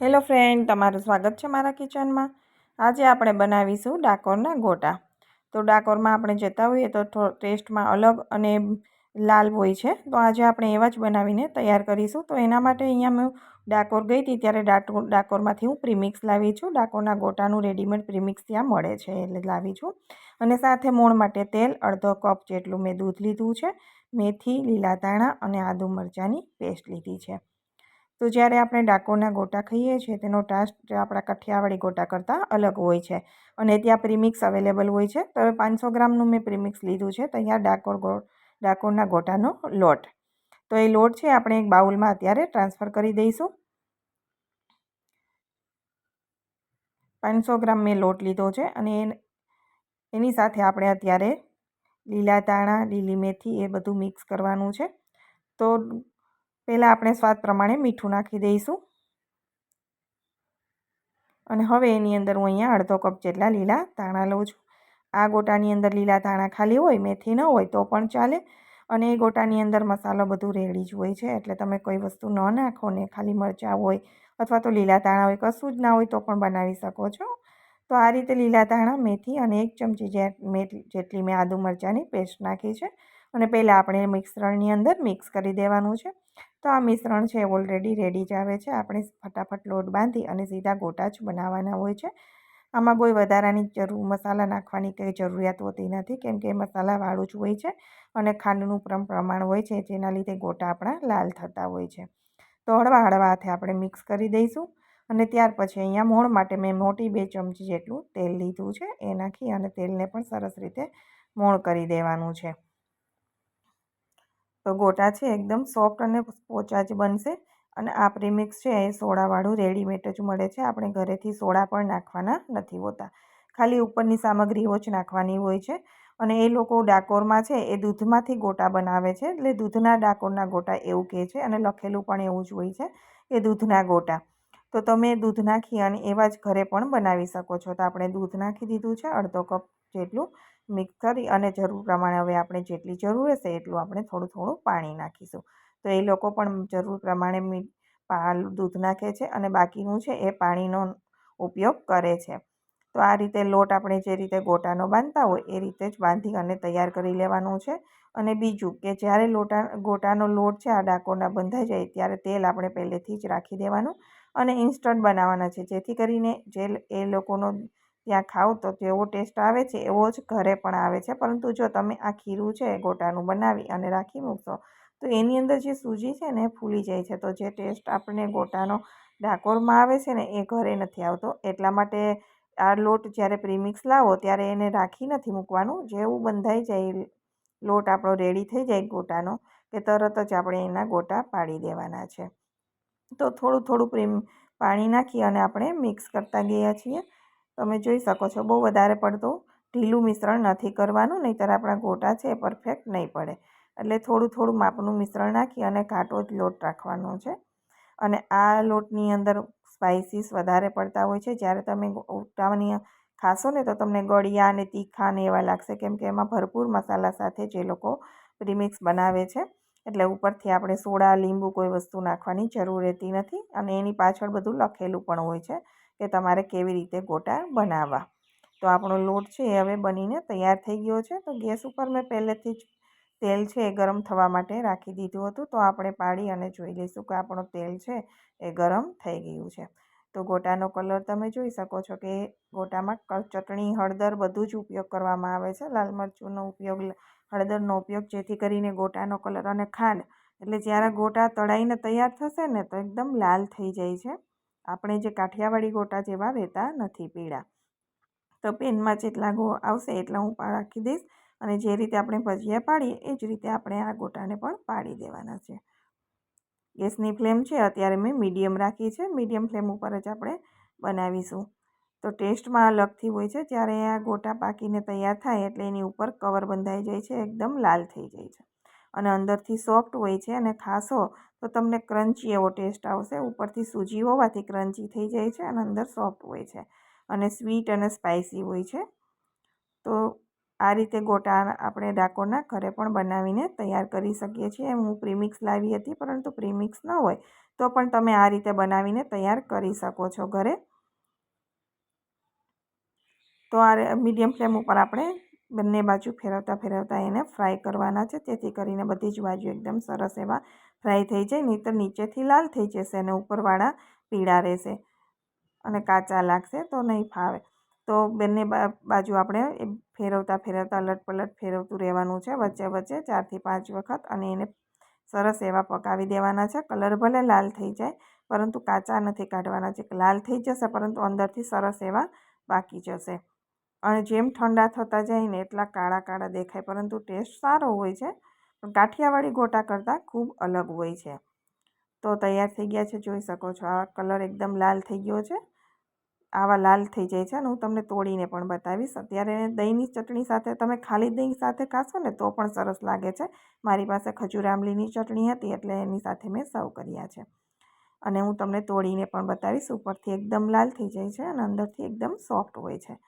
Hello friend, તમારું સ્વાગત છે મારા કિચનમાં. આજે આપણે બનાવીશું ડાકોરના ગોટા. તો ડાકોરમાં આપણે જતા હોઈએ તો ટેસ્ટમાં અલગ અને લાલ હોય છે. તો આજે આપણે એવા જ બનાવીને તૈયાર કરીશું. તો એના માટે અહીંયા મેં ડાકોર ગઈ હતી ત્યારે ડાકોર ડાકોરમાંથી હું પ્રીમિક્સ લાવી છું. ડાકોરના ગોટાનું રેડીમેડ પ્રીમિક્સ ત્યાં મળે છે એટલે લાવી છું. અને સાથે મોણ માટે તેલ, અડધો કપ જેટલું મેં દૂધ લીધું છે. મેથી, લીલા ધાણા અને આદુ મરચાંની પેસ્ટ લીધી છે. તો જ્યારે આપણે ડાકોરના ગોટા ખાઈએ છીએ, તેનો ટાસ્ટ આપણા કઠિયાવાડી ગોટા કરતાં અલગ હોય છે. અને ત્યાં પ્રીમિક્સ અવેલેબલ હોય છે. તો હવે પાંચસો ગ્રામનું મેં પ્રીમિક્સ લીધું છે, તો અહીંયા ડાકોર ગો, ડાકોરના ગોટાનો લોટ. તો એ લોટ છે, આપણે એક બાઉલમાં અત્યારે ટ્રાન્સફર કરી દઈશું. પાંચસો ગ્રામ મેં લોટ લીધો છે અને એની સાથે આપણે અત્યારે લીલા ધાણા, લીલી મેથી એ બધું મિક્સ કરવાનું છે. તો પહેલાં આપણે સ્વાદ પ્રમાણે મીઠું નાખી દઈશું. અને હવે એની અંદર હું અહીંયા અડધો કપ જેટલા લીલા ધાણા લઉં છું. આ ગોટાની અંદર લીલા ધાણા ખાલી હોય, મેથી ન હોય તો પણ ચાલે. અને એ ગોટાની અંદર મસાલો બધું રેડી જ હોય છે, એટલે તમે કોઈ વસ્તુ ન નાખો ને ખાલી મરચાં હોય અથવા તો લીલા ધાણા હોય, કશું જ ના હોય તો પણ બનાવી શકો છો. તો આ રીતે લીલા ધાણા, મેથી અને એક ચમચી જેટલી મેં આદુ મરચાંની પેસ્ટ નાખી છે અને પહેલાં આપણે મિશ્રણની અંદર મિક્સ કરી દેવાનું છે. તો આ મિશ્રણ છે ઓલરેડી રેડી જ આવે છે. આપણે ફટાફટ લોટ બાંધી અને સીધા ગોટા જ બનાવવાના હોય છે. આમાં કોઈ વધારાની જરૂર મસાલા નાખવાની કંઈ જરૂરિયાત હોતી નથી, કેમ કે મસાલાવાળું જ હોય છે અને ખાંડનું પ્રમાણ હોય છે, જેના લીધે ગોટા આપણા લાલ થતા હોય છે. તો હળવા હળવા હાથે આપણે મિક્સ કરી દઈશું અને ત્યાર પછી અહીંયા મોણ માટે મેં મોટી બે ચમચી જેટલું તેલ લીધું છે એ નાખી અને તેલને પણ સરસ રીતે મોણ કરી દેવાનું છે. તો ગોટા છે, એકદમ સોફ્ટ અને પોચા જ બનશે. અને આ પ્રીમિક્સ છે, એ સોડાવાળું રેડીમેડ જ મળે છે. આપણે ઘરેથી સોડા પણ નાખવાના નથી હોતા. ખાલી ઉપરની સામગ્રીઓ જ નાખવાની હોય છે. અને એ લોકો ડાકોરમાં છે, એ દૂધમાંથી ગોટા બનાવે છે. એટલે દૂધના ડાકોરના ગોટા એવું કહે છે અને લખેલું પણ એવું જ હોય છે એ દૂધના ગોટા. તો તમે દૂધ નાખી અને એવા જ ઘરે પણ બનાવી શકો છો. તો આપણે દૂધ નાખી દીધું છે, અડધો કપ જેટલું મિક્સ કરી અને જરૂર પ્રમાણે હવે આપણે જેટલી જરૂર હશે એટલું આપણે થોડું થોડું પાણી નાખીશું. તો એ લોકો પણ જરૂર પ્રમાણે દૂધ નાખે છે અને બાકીનું છે એ પાણીનો ઉપયોગ કરે છે. તો આ રીતે લોટ આપણે જે રીતે ગોટાનો બાંધતા હોય એ રીતે જ બાંધી અને તૈયાર કરી લેવાનું છે. અને બીજું કે જ્યારે લોટા, ગોટાનો લોટ છે, આ ડાકોરના બંધાઈ જાય ત્યારે તેલ આપણે પહેલેથી જ રાખી દેવાનું. અને ઇન્સ્ટન્ટ બનાવવાના છે. જેથી કરીને જે એ લોકોનો ત્યાં ખાવ તો જેવો ટેસ્ટ આવે છે, એવો જ ઘરે પણ આવે છે. પરંતુ જો તમે આ ખીરું છે, ગોટાનું બનાવી અને રાખી મૂકશો, તો એની અંદર જે સૂજી છે ને ફૂલી જાય છે. તો જે ટેસ્ટ આપણને ગોટાનો ડાકોરમાં આવે છે ને, એ ઘરે નથી આવતો. એટલા માટે આ લોટ જ્યારે પ્રીમિક્સ લાવો, ત્યારે એને રાખી નથી મૂકવાનું. જેવું બંધાઈ જાય લોટ આપણો રેડી થઈ જાય ગોટાનો, કે તરત જ આપણે એના ગોટા પાડી દેવાના છે. તો થોડું થોડું પ્રેમ પાણી નાખી અને આપણે મિક્સ કરતા ગયા છીએ. તમે જોઈ શકો છો બહુ વધારે પડતું ઢીલું મિશ્રણ નથી કરવાનું, નહીંતર આપણા ગોટા છે એ પરફેક્ટ નહીં પડે. એટલે થોડું થોડું માપનું મિશ્રણ નાખી અને ઘાટો જ લોટ રાખવાનો છે. અને આ લોટની અંદર સ્પાઇસીસ વધારે પડતા હોય છે. જ્યારે તમે ઉટાવાની ખાશો ને તો તમને ગળિયા અને તીખા ને એવા લાગશે, કેમ કે એમાં ભરપૂર મસાલા સાથે જે લોકો પ્રીમિક્સ બનાવે છે. એટલે ઉપરથી આપણે સોડા, લીંબુ કોઈ વસ્તુ નાખવાની જરૂર રહેતી નથી અને એની પાછળ બધું લખેલું પણ હોય છે કે તમારે કેવી રીતે ગોટા બનાવવા. તો આપણો લોટ છે એ હવે બનીને તૈયાર થઈ ગયો છે. તો ગેસ ઉપર મેં પહેલેથી જ તેલ છે એ ગરમ થવા માટે રાખી દીધું હતું. તો આપણે પાડી અને જોઈ લઈશું કે આપણો તેલ છે એ ગરમ થઈ ગયું છે. તો ગોટાનો કલર તમે જોઈ શકો છો કે ગોટામાં ચટણી, હળદર બધું જ ઉપયોગ કરવામાં આવે છે. લાલ મરચુંનો ઉપયોગ, હળદરનો ઉપયોગ જેથી કરીને ગોટાનો કલર અને ખાંડ, એટલે જ્યારે ગોટા તળાઈને તૈયાર થશે ને તો એકદમ લાલ થઈ જાય છે. આપણે જે કાઠિયાવાડી ગોટા જેવા રહેતા નથી પીળા. તો પેનમાં જેટલા ગો આવશે એટલા હું રાખી દઈશ અને જે રીતે આપણે ભજીયા પાડીએ એ જ રીતે આપણે આ ગોટાને પણ પાડી દેવાના છે. ગેસની ફ્લેમ છે, અત્યારે મેં મીડિયમ રાખી છે. મીડિયમ ફ્લેમ ઉપર જ આપણે બનાવીશું. તો ટેસ્ટમાં અલગથી હોય છે, જ્યારે આ ગોટા પાકીને તૈયાર થાય એટલે એની ઉપર કવર બંધાઈ જાય છે, એકદમ લાલ થઈ જાય છે. અને અંદરથી સોફ્ટ હોય છે અને ખાશો તો તમને ક્રન્ચી એવો ટેસ્ટ આવશે. ઉપરથી સૂજી હોવાથી ક્રન્ચી થઈ જાય છે અને અંદર સોફ્ટ હોય છે. અને સ્વીટ અને સ્પાઇસી હોય છે. તો આ રીતે ગોટા આપણે ડાકોરના ઘરે પણ બનાવીને તૈયાર કરી શકીએ છીએ. હું પ્રીમિક્સ લાવી હતી, પરંતુ પ્રીમિક્સ ન હોય તો પણ તમે આ રીતે બનાવીને તૈયાર કરી શકો છો ઘરે. તો આ મીડિયમ ફ્લેમ ઉપર આપણે બંને બાજુ ફેરવતા ફેરવતા એને ફ્રાય કરવાના છે. તેથી કરીને બધી જ બાજુ એકદમ સરસ એવા ફ્રાય થઈ જાય, નહીંતર નીચેથી લાલ થઈ જશે અને ઉપરવાળા પીળા રહેશે અને કાચા લાગશે તો નહીં ફાવે. તો બંને બાજુ આપણે ફેરવતા ફેરવતા લટપલટ ફેરવતું રહેવાનું છે. વચ્ચે વચ્ચે ચારથી પાંચ વખત અને એને સરસ એવા પકાવી દેવાના છે. કલર ભલે લાલ થઈ જાય, પરંતુ કાચા નથી કાઢવાના. છે લાલ થઈ જશે, પરંતુ અંદરથી સરસ એવા પાકી જશે. અને જેમ ઠંડા થતા જાય ને એટલા કાળા કાળા દેખાય, પરંતુ ટેસ્ટ સારો હોય છે. પણ કાઠિયાવાડી ગોટા કરતાં ખૂબ અલગ હોય છે. તો તૈયાર થઈ ગયા છે. જોઈ શકો છો, આ કલર એકદમ લાલ થઈ ગયો છે. આવા લાલ થઈ જાય છે અને હું તમને તોડીને પણ બતાવીશ. અત્યારે દહીંની ચટણી સાથે તમે ખાલી દહીં સાથે ખાશો ને તો પણ સરસ લાગે છે. મારી પાસે ખજૂર આંબલીની ચટણી હતી એટલે એની સાથે મેં સર્વ કર્યા છે. અને હું તમને તોડીને પણ બતાવીશ. ઉપરથી એકદમ લાલ થઈ જાય છે અને અંદરથી એકદમ સોફ્ટ હોય છે.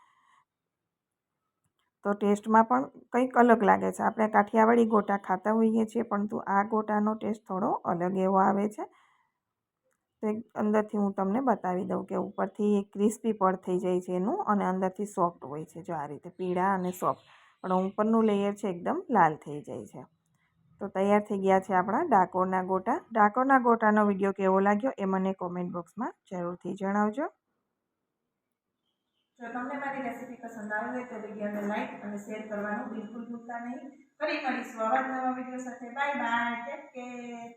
તો ટેસ્ટમાં પણ કંઈક અલગ લાગે છે. આપણે કાઠિયાવાડી ગોટા ખાતા હોઈએ છીએ, પરંતુ આ ગોટાનો ટેસ્ટ થોડો અલગ એવો આવે છે. તો અંદરથી હું તમને બતાવી દઉં કે ઉપરથી ક્રિસ્પી પડ થઈ જાય છે એનું અને અંદરથી સોફ્ટ હોય છે જો આ રીતે પીળા અને સોફ્ટ. પણ ઉપરનું લેયર છે એકદમ લાલ થઈ જાય છે. તો તૈયાર થઈ ગયા છે આપણા ડાકોરના ગોટા. ડાકોરના ગોટાનો વીડિયો કેવો લાગ્યો એ મને કોમેન્ટ બોક્સમાં જરૂરથી જણાવજો. જો તમને મારી રેસીપી પસંદ આવી હોય તો વિડીયોને લાઈક અને શેર કરવાનું બિલકુલ ભૂલતા નહીં. ફરી મળીશું આવા નવા વીડિયો સાથે. Bye bye take care